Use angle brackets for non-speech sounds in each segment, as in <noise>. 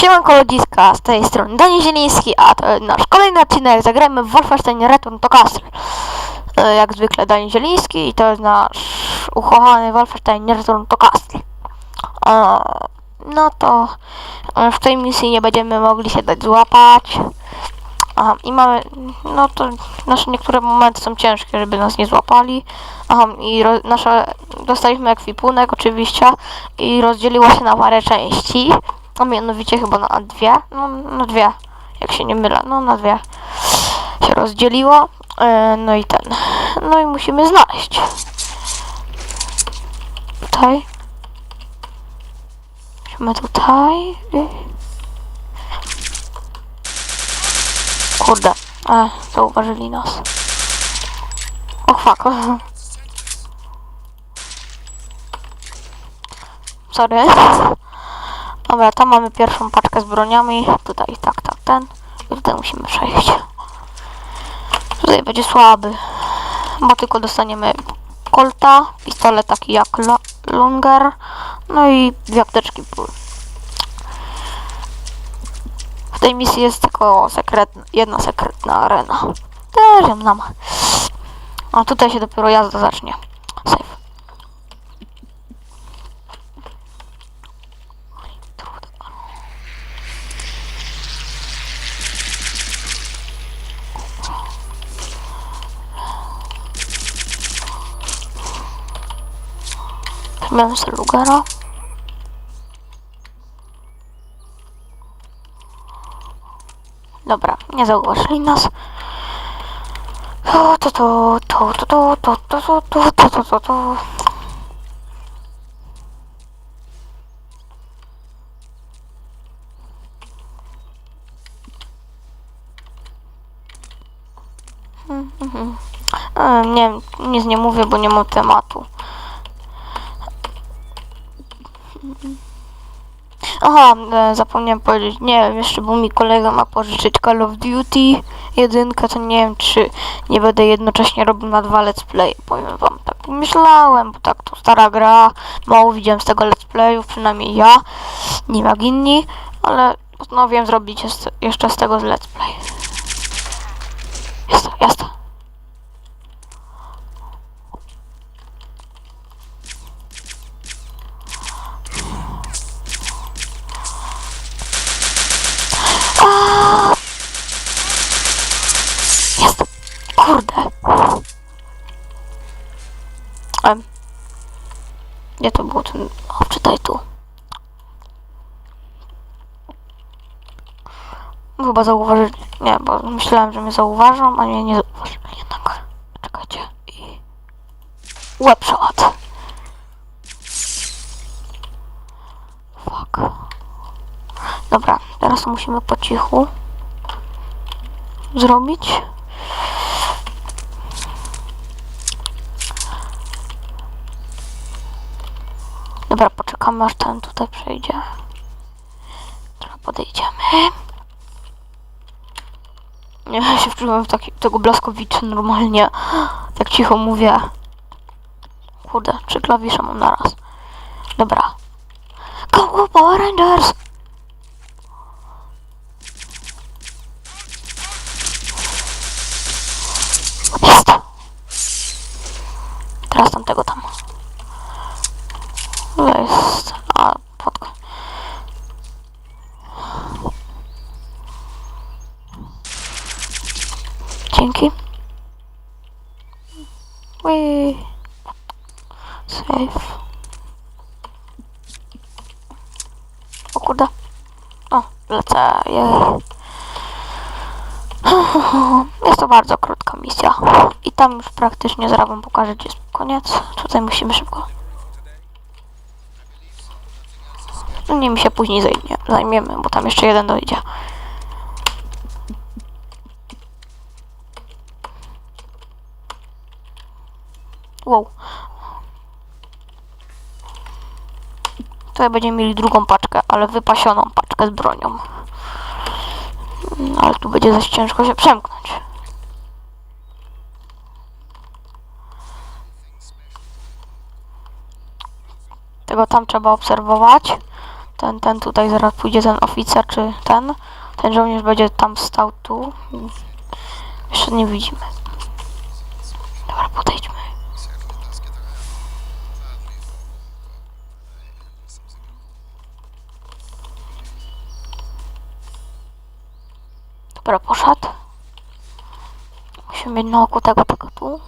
Siemanko ludziska, z tej strony Dani Zieliński, a to nasz kolejny odcinek. Zagrajmy w Wolfenstein Return to Castle. E, Jak zwykle Dani Zieliński i to jest nasz ukochany Wolfenstein Return to Castle. E, No to e, w tej misji nie będziemy mogli się dać złapać. Aha, i mamy, no to nasze niektóre momenty są ciężkie, żeby nas nie złapali. Aha, i ro, nasze, dostaliśmy ekwipunek oczywiście i rozdzieliło się na parę części. A mianowicie chyba na dwie, no na dwie, jak się nie mylę, no na dwie się rozdzieliło. E, no i ten, no i musimy znaleźć. Tutaj. Musimy tutaj. Kurde, e, zauważyli nas. O fuck. <laughs> Sorry. Dobra, tam mamy pierwszą paczkę z broniami. Tutaj, tak, tak, ten. I tutaj musimy przejść. Tutaj będzie słaby. Bo tylko dostaniemy kolta, pistolet taki jak lo longer, no i dwie apteczki ból. W tej misji jest tylko sekretna, jedna sekretna arena. Też ją znam. A tutaj się dopiero jazda zacznie. Miałem sobie. Dobra, nie zauważyli nas. To. Mhm, mhm. E, Nie, nic nie mówię, bo nie mam tematu. Aha, e, zapomniałem powiedzieć, nie wiem, jeszcze bo mi kolega ma pożyczyć Call of Duty jedynkę, to nie wiem, czy nie będę jednocześnie robił na dwa let's play, powiem wam, tak myślałem, bo tak to stara gra, mało widziałem z tego let's playów, przynajmniej ja, nie jak inni, ale postanowiłem zrobić jeszcze- z tego let's play. Jest to, jest to. Kurde. Em. Gdzie to było ten... O, czytaj tu. Chyba zauważyli... Nie, bo myślałem, że mnie zauważą, a mnie nie zauważyli jednak. Czekajcie. I... Łeb przeład. Fuck. Dobra, teraz musimy po cichu zrobić. Poczekamy aż ten tutaj przejdzie. Teraz podejdziemy. Ja się wczułem w taki, tego blaskowicza normalnie. Tak cicho mówię. Kurde, trzy klawisze mam naraz. Dobra. Go, go, Power Rangers! Jest! Teraz tamtego tam. To jest... A, podko. Dzięki. Ui. Safe. O kurde. O, lecę. Jej. Jest to bardzo krótka misja. I tam już praktycznie zaraz wam pokażę, gdzie jest koniec. Tutaj musimy szybko. No nie mi się później zajmie, zajmiemy, bo tam jeszcze jeden dojdzie. Wow. Tutaj będziemy mieli drugą paczkę, ale wypasioną paczkę z bronią. No, ale tu będzie dość ciężko się przemknąć. Tego tam trzeba obserwować. ten, ten tutaj zaraz pójdzie ten oficer, czy ten, ten żołnierz będzie tam stał tu. Jeszcze nie widzimy. Dobra, podejdźmy. Dobra, poszedł. Musimy na oku tego, tego tu.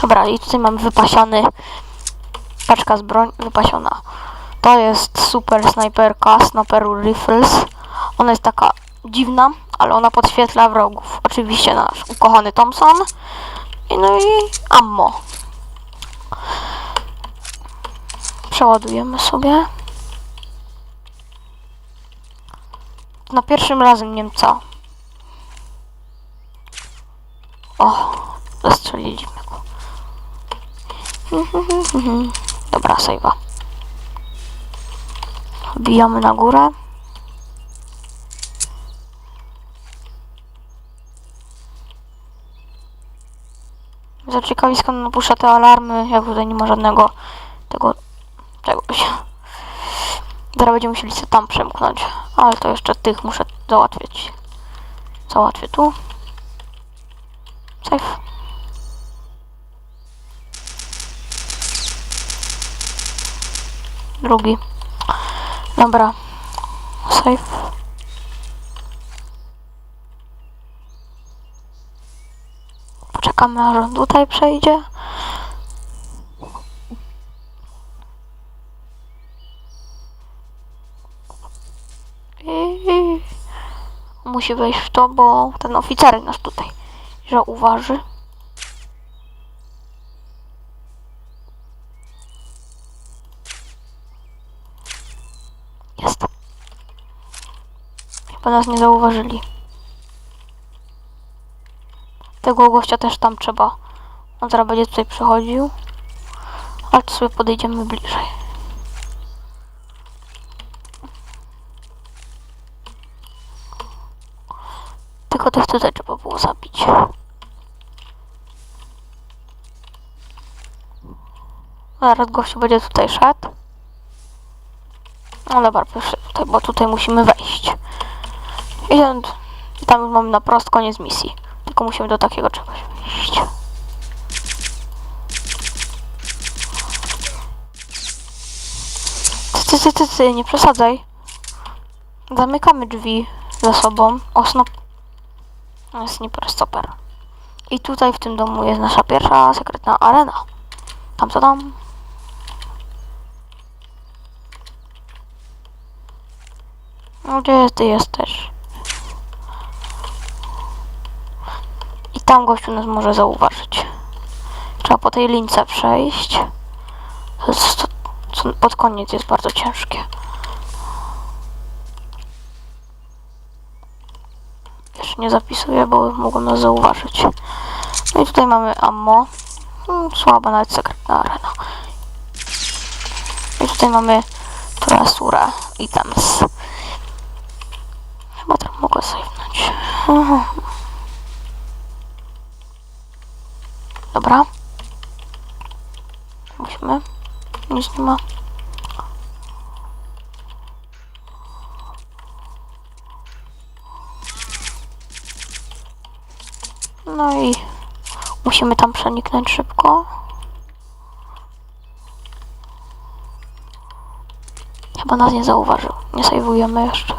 Dobra, i tutaj mamy wypasiony paczka z broń wypasiona. To jest super snajperka Sniper Rifles. Ona jest taka dziwna, ale ona podświetla wrogów. Oczywiście nasz ukochany Thompson. I no i ammo. Przeładujemy sobie. Na pierwszym razem nie wiem co. O, zastrzeliliśmy go. <laughs> Dobra, sejwa. Wbijamy na górę. Zaciekawi skąd napuszcza te alarmy, jak tutaj nie ma żadnego tego czegoś. Teraz <laughs> będziemy musieli się tam przemknąć, ale to jeszcze tych muszę załatwić. Załatwię tu. Safe. Drugi. Dobra. Safe. Poczekamy aż on tutaj przejdzie. I musi wejść w to, bo ten oficer nas tutaj zauważy. Jest. Chyba nas nie zauważyli. Tego gościa też tam trzeba. On zaraz będzie tutaj przychodził. Ale to sobie podejdziemy bliżej. Tylko tych tutaj trzeba było zabić. Zaraz gościu będzie tutaj szedł. No dobra, proszę tutaj, bo tutaj musimy wejść. I tam, już mamy na prost koniec misji. Tylko musimy do takiego czegoś wejść. Ty, ty, ty, ty, nie przesadzaj. Zamykamy drzwi za sobą. O, snop. No, Sniper stopper. I tutaj w tym domu jest nasza pierwsza sekretna arena. Tam co tam? No gdzie ty jesteś? Tam gościu nas może zauważyć. Trzeba po tej lince przejść. To jest, to, co pod koniec jest bardzo ciężkie. Jeszcze nie zapisuję, bo mogą nas zauważyć. No i tutaj mamy ammo. Hmm, słaba nawet sekretna arena. I tutaj mamy Turasura items. Chyba tam mogę save'nąć. <laughs> Aha. Dobra. Musimy. Nic nie ma. No i musimy tam przeniknąć szybko. Chyba nas nie zauważył. Nie sejwujemy jeszcze.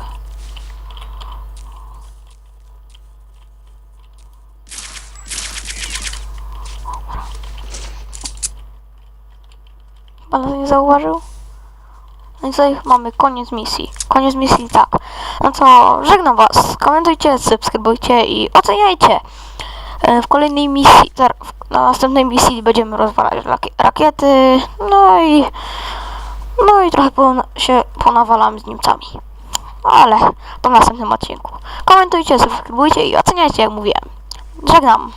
Chyba nas nie zauważył. No i tutaj mamy koniec misji. Koniec misji tak. No to żegnam was. Komentujcie, subskrybujcie i oceniajcie. E, W kolejnej misji, na następnej misji będziemy rozwalać rakie- rakiety. No i no i trochę się ponawalam z Niemcami. Ale to w następnym odcinku. Komentujcie, subskrybujcie i oceniajcie jak mówiłem. Żegnam.